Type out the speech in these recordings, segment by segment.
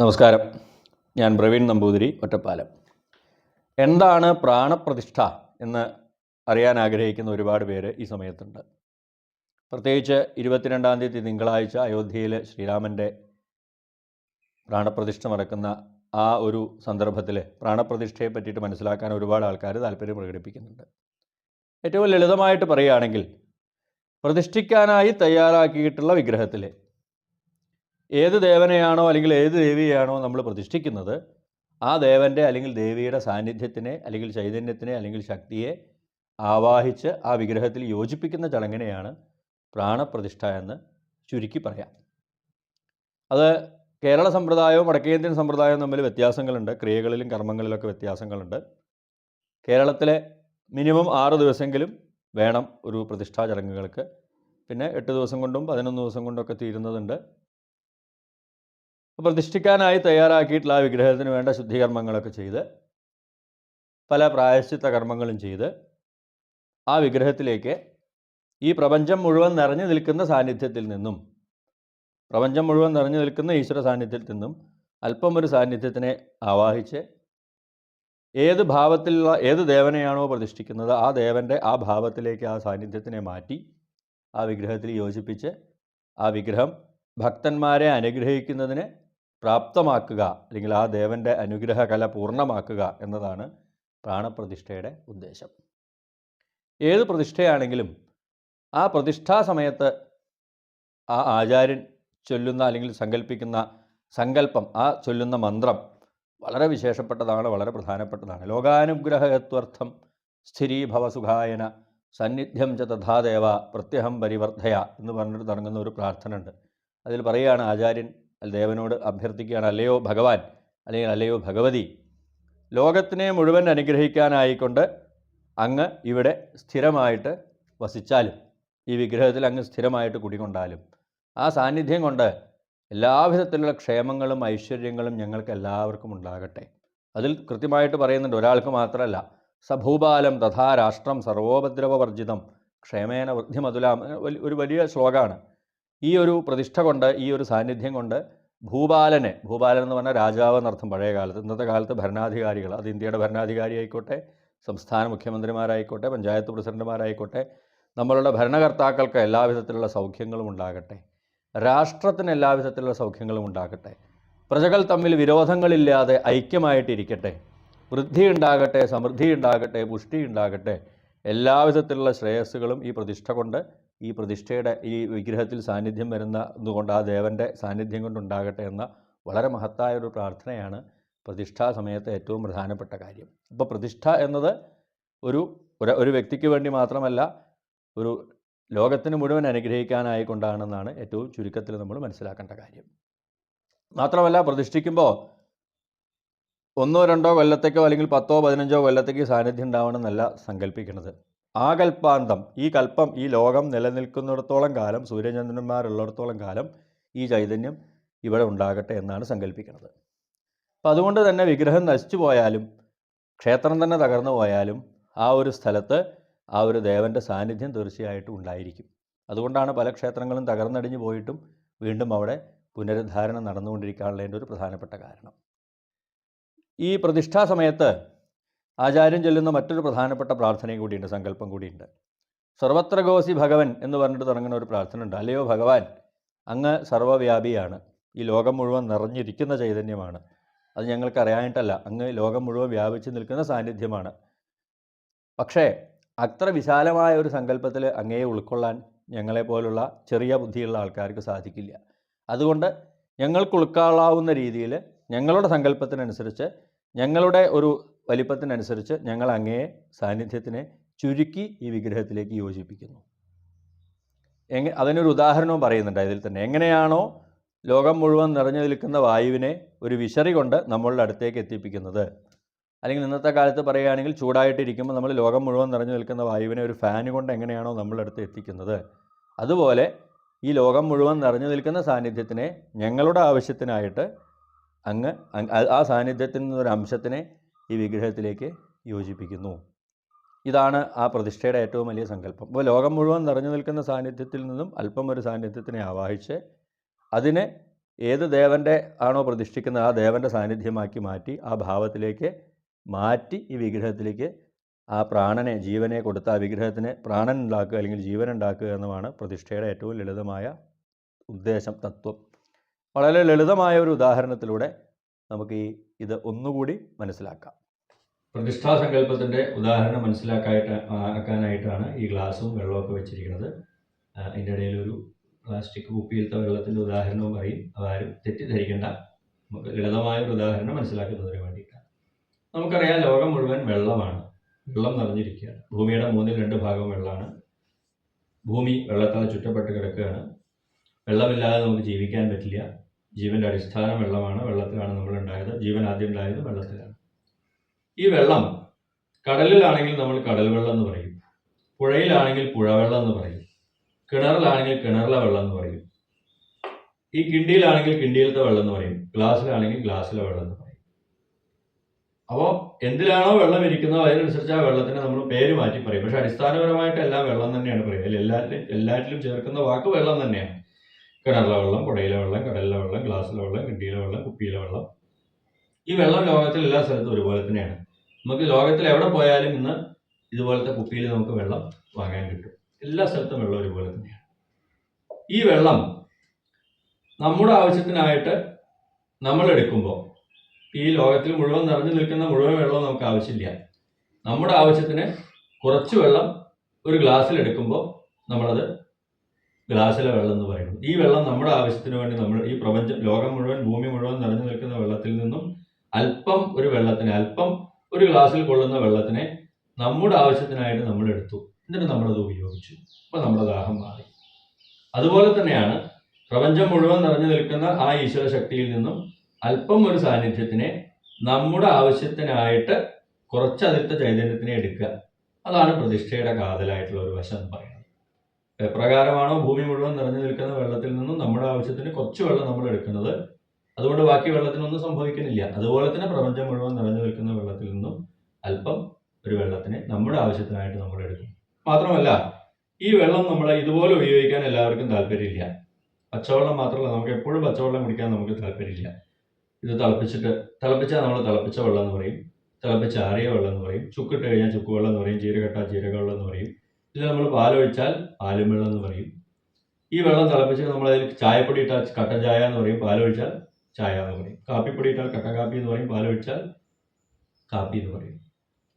നമസ്കാരം. ഞാൻ പ്രവീൺ നമ്പൂതിരി ഒറ്റപ്പാലം. എന്താണ് പ്രാണപ്രതിഷ്ഠ എന്ന് അറിയാൻ ആഗ്രഹിക്കുന്ന ഒരുപാട് പേര് ഈ സമയത്തുണ്ട്. പ്രത്യേകിച്ച് ഇരുപത്തിരണ്ടാം തീയതി തിങ്കളാഴ്ച അയോധ്യയിൽ ശ്രീരാമന്റെ പ്രാണപ്രതിഷ്ഠ നടക്കുന്ന ആ ഒരു സന്ദർഭത്തിൽ പ്രാണപ്രതിഷ്ഠയെ പറ്റിയിട്ട് മനസ്സിലാക്കാൻ ഒരുപാട് ആൾക്കാർ താല്പര്യം പ്രകടിപ്പിക്കുന്നുണ്ട്. ഏറ്റവും ലളിതമായിട്ട് പറയുകയാണെങ്കിൽ പ്രതിഷ്ഠിക്കാനായി തയ്യാറാക്കിയിട്ടുള്ള വിഗ്രഹത്തിൽ ഏത് ദേവനെയാണോ അല്ലെങ്കിൽ ഏത് ദേവിയെയാണോ നമ്മൾ പ്രതിഷ്ഠിക്കുന്നത് ആ ദേവന്റെ അല്ലെങ്കിൽ ദേവിയുടെ സാന്നിധ്യത്തിനെ അല്ലെങ്കിൽ ചൈതന്യത്തിനെ അല്ലെങ്കിൽ ശക്തിയെ ആവാഹിച്ച് ആ വിഗ്രഹത്തിൽ യോജിപ്പിക്കുന്ന ചടങ്ങിനെയാണ് പ്രാണപ്രതിഷ്ഠ എന്ന് ചുരുക്കി പറയാം. അത് കേരള സമ്പ്രദായവും വടക്കേന്ത്യൻ സമ്പ്രദായവും തമ്മിൽ വ്യത്യാസങ്ങളുണ്ട്. ക്രിയകളിലും കർമ്മങ്ങളിലൊക്കെ വ്യത്യാസങ്ങളുണ്ട്. കേരളത്തിലെ മിനിമം ആറ് ദിവസമെങ്കിലും വേണം ഒരു പ്രതിഷ്ഠാ ചടങ്ങുകൾക്ക്. പിന്നെ എട്ട് ദിവസം കൊണ്ടും പതിനൊന്ന് ദിവസം കൊണ്ടൊക്കെ തീരുന്നതുണ്ട്. പ്രതിഷ്ഠിക്കാനായി തയ്യാറാക്കിയിട്ടുള്ള ആ വിഗ്രഹത്തിന് വേണ്ട ശുദ്ധികർമ്മങ്ങളൊക്കെ ചെയ്ത് പല പ്രായശ്ചിത്ത കർമ്മങ്ങളും ചെയ്ത് ആ വിഗ്രഹത്തിലേക്ക് ഈ പ്രപഞ്ചം മുഴുവൻ നിറഞ്ഞു നിൽക്കുന്ന സാന്നിധ്യത്തിൽ നിന്നും പ്രപഞ്ചം മുഴുവൻ നിറഞ്ഞു നിൽക്കുന്ന ഈശ്വര സാന്നിധ്യത്തിൽ നിന്നും അല്പം ഒരു സാന്നിധ്യത്തിനെ ആവാഹിച്ച് ഏത് ഭാവത്തിലുള്ള ഏത് ദേവനെയാണോ പ്രതിഷ്ഠിക്കുന്നത് ആ ദേവന്റെ ആ ഭാവത്തിലേക്ക് ആ സാന്നിധ്യത്തിനെ മാറ്റി ആ വിഗ്രഹത്തിൽ യോജിപ്പിച്ച് ആ വിഗ്രഹം ഭക്തന്മാരെ അനുഗ്രഹിക്കുന്നതിന് പ്രാപ്തമാക്കുക അല്ലെങ്കിൽ ആ ദേവന്റെ അനുഗ്രഹ കല പൂർണമാക്കുക എന്നതാണ് പ്രാണപ്രതിഷ്ഠയുടെ ഉദ്ദേശം. ഏത് പ്രതിഷ്ഠയാണെങ്കിലും ആ പ്രതിഷ്ഠാ സമയത്ത് ആ ആചാര്യൻ ചൊല്ലുന്ന അല്ലെങ്കിൽ സങ്കല്പിക്കുന്ന സങ്കല്പം ആ ചൊല്ലുന്ന മന്ത്രം വളരെ വിശേഷപ്പെട്ടതാണ് വളരെ പ്രധാനപ്പെട്ടതാണ്. ലോകാനുഗ്രഹത്വർത്ഥം സ്ഥിരീഭവസുഖായന സന്നിധ്യം ച തഥാദേവ പ്രത്യഹം പരിവർദ്ധയ എന്ന് പറഞ്ഞിട്ട് തുടങ്ങുന്ന ഒരു പ്രാർത്ഥന ഉണ്ട് അതിൽ പറയുകയാണ് ആചാര്യൻ ദേവനോട് അഭ്യർത്ഥിക്കുകയാണ് അല്ലയോ ഭഗവാൻ അല്ലെങ്കിൽ അല്ലയോ ഭഗവതി ലോകത്തിനെ മുഴുവൻ അനുഗ്രഹിക്കാനായിക്കൊണ്ട് അങ്ങ് ഇവിടെ സ്ഥിരമായിട്ട് വസിച്ചാലും ഈ വിഗ്രഹത്തിൽ അങ്ങ് സ്ഥിരമായിട്ട് കുടികൊണ്ടാലും ആ സാന്നിധ്യം കൊണ്ട് എല്ലാവിധത്തിലുള്ള ക്ഷേമങ്ങളും ഐശ്വര്യങ്ങളും ഞങ്ങൾക്ക് എല്ലാവർക്കും ഉണ്ടാകട്ടെ. അതിൽ കൃത്യമായിട്ട് പറയുന്നുണ്ട് ഒരാൾക്ക് മാത്രമല്ല സഭൂപാലം തഥാ രാഷ്ട്രം സർവോപദ്രവവർജിതം ക്ഷേമേന വൃദ്ധിമതുലാം ഒരു വലിയ ശ്ലോകമാണ്. ഈ ഒരു പ്രതിഷ്ഠ കൊണ്ട് ഈ ഒരു സാന്നിധ്യം കൊണ്ട് ഭൂപാലനെ ഭൂപാലൻ എന്ന് പറഞ്ഞാൽ രാജാവ് എന്നർത്ഥം പഴയ കാലത്ത് ഇന്നത്തെ കാലത്ത് ഭരണാധികാരികൾ അത് ഇന്ത്യയുടെ ഭരണാധികാരി ആയിക്കോട്ടെ സംസ്ഥാന മുഖ്യമന്ത്രിമാരായിക്കോട്ടെ പഞ്ചായത്ത് പ്രസിഡന്റുമാരായിക്കോട്ടെ നമ്മളുടെ ഭരണകർത്താക്കൾക്ക് എല്ലാവിധത്തിലുള്ള സൗഖ്യങ്ങളും ഉണ്ടാകട്ടെ രാഷ്ട്രത്തിന് എല്ലാവിധത്തിലുള്ള സൗഖ്യങ്ങളും ഉണ്ടാകട്ടെ പ്രജകൾ തമ്മിൽ വിരോധങ്ങളില്ലാതെ ഐക്യമായിട്ടിരിക്കട്ടെ വൃദ്ധി ഉണ്ടാകട്ടെ സമൃദ്ധി ഉണ്ടാകട്ടെ പുഷ്ടി ഉണ്ടാകട്ടെ എല്ലാവിധത്തിലുള്ള ശ്രേയസ്സുകളും ഈ പ്രതിഷ്ഠ കൊണ്ട് ഈ പ്രതിഷ്ഠയുടെ ഈ വിഗ്രഹത്തിൽ സാന്നിധ്യം വരുന്ന ഇതുകൊണ്ട് ആ ദേവന്റെ സാന്നിധ്യം കൊണ്ടുണ്ടാകട്ടെ എന്ന വളരെ മഹത്തായ ഒരു പ്രാർത്ഥനയാണ് പ്രതിഷ്ഠാ സമയത്തെ ഏറ്റവും പ്രധാനപ്പെട്ട കാര്യം. അപ്പോൾ പ്രതിഷ്ഠ എന്നത് ഒരു ഒരു ഒരു വ്യക്തിക്ക് വേണ്ടി മാത്രമല്ല ഒരു ലോകത്തിന് മുഴുവൻ അനുഗ്രഹിക്കാനായിക്കൊണ്ടാണെന്നാണ് ഏറ്റവും ചുരുക്കത്തിൽ നമ്മൾ മനസ്സിലാക്കേണ്ട കാര്യം. മാത്രമല്ല പ്രതിഷ്ഠിക്കുമ്പോൾ ഒന്നോ രണ്ടോ കൊല്ലത്തേക്കോ അല്ലെങ്കിൽ പത്തോ പതിനഞ്ചോ കൊല്ലത്തേക്ക് സാന്നിധ്യം ഉണ്ടാവണമെന്നല്ല സങ്കല്പിക്കുന്നത് ആ കൽപ്പാന്തം ഈ കൽപ്പം ഈ ലോകം നിലനിൽക്കുന്നിടത്തോളം കാലം സൂര്യചന്ദ്രന്മാരുള്ളിടത്തോളം കാലം ഈ ചൈതന്യം ഇവിടെ ഉണ്ടാകട്ടെ എന്നാണ് സങ്കല്പിക്കുന്നത് അപ്പം അതുകൊണ്ട് തന്നെ വിഗ്രഹം നശിച്ചു പോയാലും ക്ഷേത്രം തന്നെ തകർന്നു പോയാലും ആ ഒരു സ്ഥലത്ത് ആ ഒരു ദേവന്റെ സാന്നിധ്യം തീർച്ചയായിട്ടും ഉണ്ടായിരിക്കും. അതുകൊണ്ടാണ് പല ക്ഷേത്രങ്ങളും തകർന്നടിഞ്ഞു പോയിട്ടും വീണ്ടും അവിടെ പുനരുദ്ധാരണം നടന്നുകൊണ്ടിരിക്കാനുള്ളതിന്റെ ഒരു പ്രധാനപ്പെട്ട കാരണം. ഈ പ്രതിഷ്ഠാ സമയത്ത് ആചാര്യൻ ചൊല്ലുന്ന മറ്റൊരു പ്രധാനപ്പെട്ട പ്രാർത്ഥനയും കൂടിയുണ്ട് സങ്കല്പം കൂടിയുണ്ട്. സർവത്ര ഗോസി ഭഗവൻ എന്ന് പറഞ്ഞിട്ട് തുടങ്ങുന്ന ഒരു പ്രാർത്ഥന ഉണ്ട് അല്ലയോ ഭഗവാൻ അങ്ങ് സർവവ്യാപിയാണ്. ഈ ലോകം മുഴുവൻ നിറഞ്ഞിരിക്കുന്ന ചൈതന്യമാണ്. അത് ഞങ്ങൾക്ക് അറിയാനായിട്ടല്ല അങ്ങ് ലോകം മുഴുവൻ വ്യാപിച്ചു നിൽക്കുന്ന സാന്നിധ്യമാണ്. പക്ഷേ അത്ര വിശാലമായ ഒരു സങ്കല്പത്തിൽ അങ്ങയെ ഉൾക്കൊള്ളാൻ ഞങ്ങളെപ്പോലുള്ള ചെറിയ ബുദ്ധിയുള്ള ആൾക്കാർക്ക് സാധിക്കില്ല. അതുകൊണ്ട് ഞങ്ങൾക്ക് ഉൾക്കൊള്ളാവുന്ന രീതിയിൽ ഞങ്ങളുടെ സങ്കല്പത്തിനനുസരിച്ച് ഞങ്ങളുടെ ഒരു വലിപ്പത്തിനനുസരിച്ച് ഞങ്ങൾ അങ്ങയെ സാന്നിധ്യത്തിനെ ചുരുക്കി ഈ വിഗ്രഹത്തിലേക്ക് യോജിപ്പിക്കുന്നു. എങ്ങനെ അതിനൊരു ഉദാഹരണവും പറയുന്നുണ്ട് അതിൽ തന്നെ. എങ്ങനെയാണോ ലോകം മുഴുവൻ നിറഞ്ഞു നിൽക്കുന്ന വായുവിനെ ഒരു വിശറി കൊണ്ട് നമ്മളുടെ അടുത്തേക്ക് എത്തിപ്പിക്കുന്നത്. അല്ലെങ്കിൽ ഇന്നത്തെ കാലത്ത് പറയുകയാണെങ്കിൽ ചൂടായിട്ടിരിക്കുമ്പോൾ നമ്മൾ ലോകം മുഴുവൻ നിറഞ്ഞു നിൽക്കുന്ന വായുവിനെ ഒരു ഫാൻ കൊണ്ട് എങ്ങനെയാണോ നമ്മളുടെ അടുത്ത് എത്തിക്കുന്നത്. അതുപോലെ ഈ ലോകം മുഴുവൻ നിറഞ്ഞു നിൽക്കുന്ന സാന്നിധ്യത്തിനെ ഞങ്ങളുടെ ആവശ്യത്തിനായിട്ട് അങ്ങ് ആ സാന്നിധ്യത്തിൽ നിന്നൊരു അംശത്തിനെ ഈ വിഗ്രഹത്തിലേക്ക് യോജിപ്പിക്കുന്നു. ഇതാണ് ആ പ്രതിഷ്ഠയുടെ ഏറ്റവും വലിയ സങ്കല്പം. അപ്പോൾ ലോകം മുഴുവൻ നിറഞ്ഞു നിൽക്കുന്ന സാന്നിധ്യത്തിൽ നിന്നും അല്പം ഒരു സാന്നിധ്യത്തിനെ ആവാഹിച്ച് അതിനെ ഏത് ദേവന്റെ ആണോ പ്രതിഷ്ഠിക്കുന്നത് ആ ദേവന്റെ സാന്നിധ്യമാക്കി മാറ്റി ആ ഭാവത്തിലേക്ക് മാറ്റി ഈ വിഗ്രഹത്തിലേക്ക് ആ പ്രാണനെ ജീവനെ കൊടുത്ത ആ വിഗ്രഹത്തിന് പ്രാണൻ ഉണ്ടാക്കുക അല്ലെങ്കിൽ ജീവൻ ഉണ്ടാക്കുക എന്നുമാണ് പ്രതിഷ്ഠയുടെ ഏറ്റവും ലളിതമായ ഉദ്ദേശം തത്വം. വളരെ ലളിതമായ ഒരു ഉദാഹരണത്തിലൂടെ നമുക്ക് ഈ ഇത് ഒന്നുകൂടി മനസ്സിലാക്കാം. പ്രതിഷ്ഠാ സങ്കല്പത്തിന്റെ ഉദാഹരണം മനസ്സിലാക്കായിട്ട് ആക്കാനായിട്ടാണ് ഈ ഗ്ലാസും വെള്ളമൊക്കെ വെച്ചിരിക്കുന്നത്. അതിന്റെ ഇടയിൽ ഒരു പ്ലാസ്റ്റിക് കുപ്പിയിലത്തെ വെള്ളത്തിന്റെ ഉദാഹരണവും പറയും. അതാരും തെറ്റിദ്ധരിക്കേണ്ട. നമുക്ക് ലളിതമായ ഒരു ഉദാഹരണം മനസ്സിലാക്കുന്നതിന് വേണ്ടിയിട്ടാണ്. നമുക്കറിയാം ലോകം മുഴുവൻ വെള്ളമാണ്. വെള്ളം നിറഞ്ഞിരിക്കുകയാണ്. ഭൂമിയുടെ മൂന്നിൽ രണ്ട് ഭാഗം വെള്ളമാണ്. ഭൂമി വെള്ളത്താൽ ചുറ്റപ്പെട്ട് കിടക്കുകയാണ്. വെള്ളമില്ലാതെ നമുക്ക് ജീവിക്കാൻ പറ്റില്ല. ജീവന്റെ അടിസ്ഥാനം വെള്ളമാണ്. വെള്ളത്തിലാണ് നമ്മൾ ഉണ്ടായത് ജീവൻ ആദ്യം ഉണ്ടായത് വെള്ളത്തിലാണ്. ഈ വെള്ളം കടലിലാണെങ്കിൽ നമ്മൾ കടൽ വെള്ളം എന്ന് പറയും. പുഴയിലാണെങ്കിൽ പുഴവെള്ളം എന്ന് പറയും. കിണറിലാണെങ്കിൽ കിണറിലെ വെള്ളം എന്ന് പറയും. ഈ കിണ്ടിയിലാണെങ്കിൽ കിണ്ടിയിലത്തെ വെള്ളം എന്ന് പറയും. ഗ്ലാസ്സിലാണെങ്കിൽ ഗ്ലാസ്സിലെ വെള്ളം എന്ന് പറയും. അപ്പോൾ എന്തിലാണോ വെള്ളം ഇരിക്കുന്നത് അതിനനുസരിച്ച് ആ വെള്ളത്തിന് നമ്മൾ പേര് മാറ്റി പറയും. പക്ഷെ അടിസ്ഥാനപരമായിട്ട് എല്ലാം വെള്ളം തന്നെയാണ് പറയുക. അതിൽ എല്ലാറ്റിലും എല്ലാറ്റിലും ചേർക്കുന്ന വാക്ക് വെള്ളം തന്നെയാണ്. കിണറിലെ വെള്ളം കുടയിലെ വെള്ളം കടലിലെ വെള്ളം ഗ്ലാസ്സിലെ വെള്ളം കിണ്ടിയിലെ വെള്ളം കുപ്പിയിലെ വെള്ളം. ഈ വെള്ളം ലോകത്തിൽ എല്ലാ സ്ഥലത്തും ഒരുപോലെ തന്നെയാണ്. നമുക്ക് ലോകത്തിൽ എവിടെ പോയാലും ഇന്ന് ഇതുപോലത്തെ കുപ്പിയിൽ നമുക്ക് വെള്ളം വാങ്ങാൻ കിട്ടും. എല്ലാ സ്ഥലത്തും വെള്ളം ഒരുപോലെ തന്നെയാണ്. ഈ വെള്ളം നമ്മുടെ ആവശ്യത്തിനായിട്ട് നമ്മൾ എടുക്കുമ്പോൾ ഈ ലോകത്തിൽ മുഴുവൻ നിറഞ്ഞു നിൽക്കുന്ന മുഴുവൻ വെള്ളം നമുക്ക് ആവശ്യമില്ല. നമ്മുടെ ആവശ്യത്തിന് കുറച്ച് വെള്ളം ഒരു ഗ്ലാസ്സിൽ എടുക്കുമ്പോൾ നമ്മളത് ഗ്ലാസ്സിലെ വെള്ളം എന്ന് പറയുന്നു ഈ വെള്ളം നമ്മുടെ ആവശ്യത്തിന് വേണ്ടി നമ്മൾ ഈ പ്രപഞ്ചം ലോകം മുഴുവൻ ഭൂമി മുഴുവൻ നിറഞ്ഞു നിൽക്കുന്ന വെള്ളത്തിൽ നിന്നും അല്പം ഒരു വെള്ളത്തിന് അല്പം ഒരു ഗ്ലാസ്സിൽ കൊള്ളുന്ന വെള്ളത്തിനെ നമ്മുടെ ആവശ്യത്തിനായിട്ട് നമ്മൾ എടുത്തു. എന്നിട്ട് നമ്മളത് ഉപയോഗിച്ചു. അപ്പോൾ നമ്മുടെ ദാഹം മാറി. അതുപോലെ തന്നെയാണ് പ്രപഞ്ചം മുഴുവൻ നിറഞ്ഞു നിൽക്കുന്ന ആ ഈശ്വര ശക്തിയിൽ നിന്നും അല്പം ഒരു സാന്നിധ്യത്തിനെ നമ്മുടെ ആവശ്യത്തിനായിട്ട് കുറച്ച് അതിലത്തെ ചൈതന്യത്തിനെ എടുക്കുക. അതാണ് പ്രതിഷ്ഠയുടെ കാതലായിട്ടുള്ള ഒരു വശം എന്ന് പറയുന്നത്. എപ്രകാരമാണോ ഭൂമി മുഴുവൻ നിറഞ്ഞു നിൽക്കുന്ന വെള്ളത്തിൽ നിന്നും നമ്മുടെ ആവശ്യത്തിന് കുറച്ച് വെള്ളം നമ്മൾ എടുക്കുന്നത്. അതുകൊണ്ട് ബാക്കി വെള്ളത്തിനൊന്നും സംഭവിക്കുന്നില്ല. അതുപോലെ തന്നെ പ്രപഞ്ചം മുഴുവൻ നിറഞ്ഞു നിൽക്കുന്ന വെള്ളത്തിൽ നിന്നും അല്പം ഒരു വെള്ളത്തിന് നമ്മുടെ ആവശ്യത്തിനായിട്ട് നമ്മൾ എടുക്കും. മാത്രമല്ല ഈ വെള്ളം നമ്മൾ ഇതുപോലെ ഉപയോഗിക്കാൻ എല്ലാവർക്കും താല്പര്യമില്ല. പച്ചവെള്ളം മാത്രമല്ല നമുക്ക് എപ്പോഴും പച്ചവെള്ളം കുടിക്കാൻ നമുക്ക് താല്പര്യമില്ല. ഇത് തിളപ്പിച്ചിട്ട് തിളപ്പിച്ചാൽ നമ്മൾ തിളപ്പിച്ച വെള്ളം എന്ന് പറയും. തിളപ്പിച്ചാറിയ വെള്ളം എന്ന് പറയും. ചുക്കിട്ട് കഴിഞ്ഞാൽ ചുക്ക് വെള്ളം എന്ന് പറയും. ജീരകട്ട ജീരക വെള്ളം എന്ന് പറയും. ഇതിൽ നമ്മൾ പാലൊഴിച്ചാൽ പാലും വെള്ളം എന്ന് പറയും ഈ വെള്ളം തിളപ്പിച്ച് നമ്മൾ അതിൽ ചായപ്പൊടി ഇട്ടാൽ കട്ടൻ ചായ എന്ന് പറയും പാലൊഴിച്ചാൽ ചായ എന്ന് പറയും കാപ്പിപ്പൊടി ഇട്ടാൽ കട്ട കാപ്പി എന്ന് പറയും പാലൊഴിച്ചാൽ കാപ്പി എന്ന് പറയും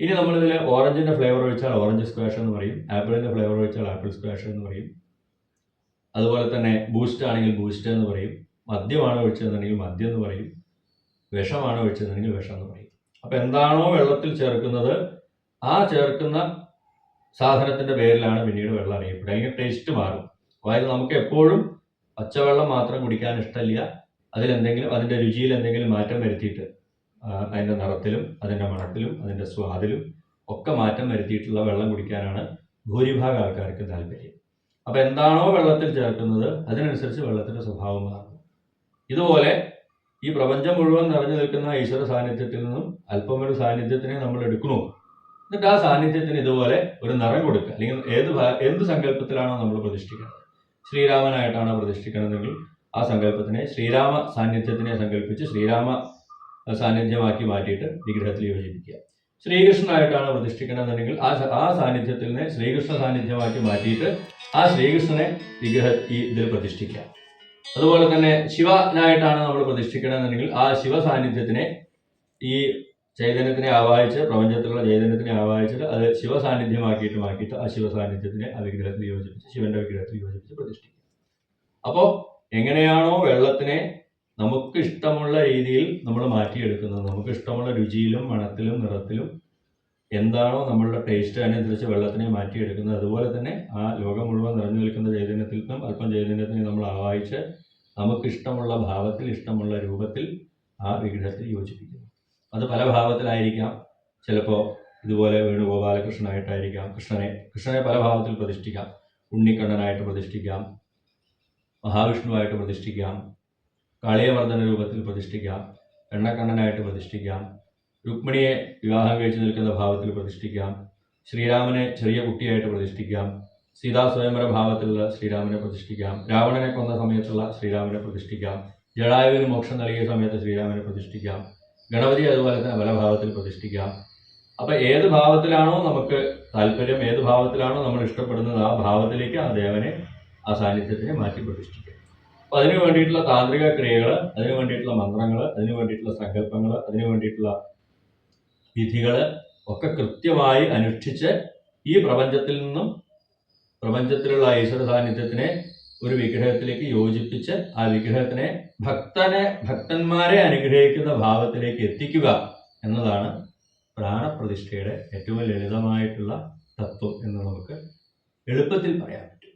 ഇനി നമ്മളിതിൽ ഓറഞ്ചിന്റെ ഫ്ലേവർ ഒഴിച്ചാൽ ഓറഞ്ച് സ്ക്വാഷ് എന്ന് പറയും ആപ്പിളിന്റെ ഫ്ലേവർ ഒഴിച്ചാൽ ആപ്പിൾ സ്ക്വാഷ് എന്ന് പറയും അതുപോലെ തന്നെ ബൂസ്റ്റ് ആണെങ്കിൽ ബൂസ്റ്റ് എന്ന് പറയും മദ്യമാണ് ഒഴിച്ചതെന്നുണ്ടെങ്കിൽ മദ്യം എന്ന് പറയും വിഷമാണ് ഒഴിച്ചതെന്നുണ്ടെങ്കിൽ വിഷം എന്ന് പറയും അപ്പോൾ എന്താണോ വെള്ളത്തിൽ ചേർക്കുന്നത് ആ ചേർക്കുന്ന സാധനത്തിന്റെ പേരിലാണ് പിന്നീട് വെള്ളം അറിയപ്പെടുക. അല്ലെങ്കിൽ ടേസ്റ്റ് മാറും. അതായത് നമുക്ക് എപ്പോഴും പച്ചവെള്ളം മാത്രം കുടിക്കാൻ ഇഷ്ടമില്ല. അതിലെന്തെങ്കിലും അതിന്റെ രുചിയിൽ എന്തെങ്കിലും മാറ്റം വരുത്തിയിട്ട് അതിന്റെ നിറത്തിലും അതിന്റെ മണത്തിലും അതിന്റെ സ്വാദിലും ഒക്കെ മാറ്റം വരുത്തിയിട്ടുള്ള വെള്ളം കുടിക്കാനാണ് ഭൂരിഭാഗം ആൾക്കാർക്ക് താല്പര്യം. അപ്പോൾ എന്താണോ വെള്ളത്തിൽ ചേർക്കുന്നത് അതിനനുസരിച്ച് വെള്ളത്തിന്റെ സ്വഭാവം മാറും. ഇതുപോലെ ഈ പ്രപഞ്ചം മുഴുവൻ നിറഞ്ഞു നിൽക്കുന്ന ഈശ്വര സാന്നിധ്യത്തിൽ നിന്നും അല്പമൊരു സാന്നിധ്യത്തിനെ നമ്മൾ എടുക്കണു എന്നിട്ട് ആ സാന്നിധ്യത്തിന് ഇതുപോലെ ഒരു നിറം കൊടുക്കുക. അല്ലെങ്കിൽ ഏത് എന്ത് സങ്കല്പത്തിലാണോ നമ്മൾ പ്രതിഷ്ഠിക്കുന്നത്. ശ്രീരാമനായിട്ടാണോ പ്രതിഷ്ഠിക്കണമെങ്കിൽ ആ സങ്കല്പത്തിനെ ശ്രീരാമ സാന്നിധ്യത്തിനെ സങ്കല്പിച്ച് ശ്രീരാമ സാന്നിധ്യമാക്കി മാറ്റിയിട്ട് വിഗ്രഹത്തിൽ യോജിപ്പിക്കുക. ശ്രീകൃഷ്ണനായിട്ടാണ് പ്രതിഷ്ഠിക്കണമെന്നുണ്ടെങ്കിൽ ആ ആ സാന്നിധ്യത്തിനെ ശ്രീകൃഷ്ണ സാന്നിധ്യമാക്കി മാറ്റിയിട്ട് ആ ശ്രീകൃഷ്ണനെ വിഗ്രഹ ഈ ഇതിൽ പ്രതിഷ്ഠിക്കുക. അതുപോലെ തന്നെ ശിവനായിട്ടാണ് നമ്മൾ പ്രതിഷ്ഠിക്കണമെന്നുണ്ടെങ്കിൽ ആ ശിവ സാന്നിധ്യത്തിനെ ഈ ചൈതന്യത്തിനെ ആവാഹിച്ച് പ്രപഞ്ചത്തിലുള്ള ചൈതന്യത്തിനെ ആവാഹിച്ചിട്ട് അത് ശിവ സാന്നിധ്യമാക്കിയിട്ട് മാറ്റിയിട്ട് ആ ശിവ സാന്നിധ്യത്തിനെ ആ വിഗ്രഹത്തിൽ യോജിപ്പിച്ച് ശിവന്റെ വിഗ്രഹത്തിൽ യോജിപ്പിച്ച് പ്രതിഷ്ഠിക്കും. അപ്പോൾ എങ്ങനെയാണോ വെള്ളത്തിനെ നമുക്ക് ഇഷ്ടമുള്ള രീതിയിൽ നമ്മൾ മാറ്റിയെടുക്കുന്നത്. നമുക്ക് ഇഷ്ടമുള്ള രുചിയിലും മണത്തിലും നിറത്തിലും എന്താണോ നമ്മളുടെ ടേസ്റ്റ് അതിനനുസരിച്ച് വെള്ളത്തിനെ മാറ്റിയെടുക്കുന്നത്. അതുപോലെ തന്നെ ആ ലോകം മുഴുവൻ നിറഞ്ഞു നിൽക്കുന്ന ചൈതന്യത്തിൽ നിന്നും അല്പം ചൈതന്യത്തിനെ നമ്മൾ ആവാഹിച്ച് നമുക്ക് ഇഷ്ടമുള്ള ഭാവത്തിൽ ഇഷ്ടമുള്ള രൂപത്തിൽ ആ വിഗ്രഹത്തിൽ യോജിപ്പിക്കുന്നു അത് പല ഭാവത്തിലായിരിക്കാം. ചിലപ്പോൾ ഇതുപോലെ വേണുഗോപാലകൃഷ്ണനായിട്ടായിരിക്കാം കൃഷ്ണനെ കൃഷ്ണനെ പല ഭാവത്തിൽ പ്രതിഷ്ഠിക്കാം. ഉണ്ണിക്കണ്ണനായിട്ട് പ്രതിഷ്ഠിക്കാം. മഹാവിഷ്ണുവായിട്ട് പ്രതിഷ്ഠിക്കാം. കാളിയവർദ്ധന രൂപത്തിൽ പ്രതിഷ്ഠിക്കാം. എണ്ണക്കണ്ണനായിട്ട് പ്രതിഷ്ഠിക്കാം. രുക്മിണിയെ വിവാഹം കഴിച്ചു നിൽക്കുന്ന ഭാവത്തിൽ പ്രതിഷ്ഠിക്കാം. ശ്രീരാമനെ ചെറിയ കുട്ടിയായിട്ട് പ്രതിഷ്ഠിക്കാം. സീതാ സ്വയംവര ഭാവത്തിലുള്ള ശ്രീരാമനെ പ്രതിഷ്ഠിക്കാം. രാവണനെ കൊന്ന സമയത്തുള്ള ശ്രീരാമനെ പ്രതിഷ്ഠിക്കാം. ജടായുവിന് മോക്ഷം നൽകിയ സമയത്ത് ശ്രീരാമനെ പ്രതിഷ്ഠിക്കാം. ഗണപതി അതുപോലെ തന്നെ പല ഭാവത്തിൽ പ്രതിഷ്ഠിക്കാം. അപ്പം ഏത് ഭാവത്തിലാണോ നമുക്ക് താല്പര്യം ഏത് ഭാവത്തിലാണോ നമ്മൾ ഇഷ്ടപ്പെടുന്നത് ആ ഭാവത്തിലേക്ക് ആ ദേവനെ ആ സാന്നിധ്യത്തിനെ മാറ്റി പ്രതിഷ്ഠിക്കാം. അപ്പം അതിനു വേണ്ടിയിട്ടുള്ള താന്ത്രിക ക്രിയകൾ അതിനു വേണ്ടിയിട്ടുള്ള മന്ത്രങ്ങൾ അതിനു വേണ്ടിയിട്ടുള്ള സങ്കല്പങ്ങൾ അതിനു വേണ്ടിയിട്ടുള്ള വിധികൾ ഒക്കെ കൃത്യമായി അനുഷ്ഠിച്ച് ഈ പ്രപഞ്ചത്തിൽ നിന്നും പ്രപഞ്ചത്തിലുള്ള ഈശ്വര സാന്നിധ്യത്തിനെ ഒരു വിഗ്രഹത്തിലേക്ക് യോജിപ്പിച്ച് ആ വിഗ്രഹത്തിനെ ഭക്തനെ ഭക്തന്മാരെ അനുഗ്രഹിക്കുന്ന ഭാവത്തിലേക്ക് എത്തിക്കുക എന്നതാണ് പ്രാണപ്രതിഷ്ഠയുടെ ഏറ്റവും ലളിതമായിട്ടുള്ള തത്വം എന്ന് നമുക്ക് എളുപ്പത്തിൽ പറയാൻ പറ്റും.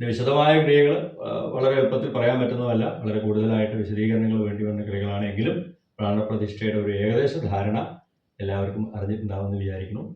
വിശദമായ ക്രിയകൾ വളരെ എളുപ്പത്തിൽ പറയാൻ പറ്റുന്നതല്ല. വളരെ കൂടുതലായിട്ട് വിശദീകരണങ്ങൾ വേണ്ടി വന്ന ക്രിയകളാണെങ്കിലും പ്രാണപ്രതിഷ്ഠയുടെ ഒരു ഏകദേശ ധാരണ എല്ലാവർക്കും അറിഞ്ഞിട്ടുണ്ടാവുമെന്ന് വിചാരിക്കുന്നു.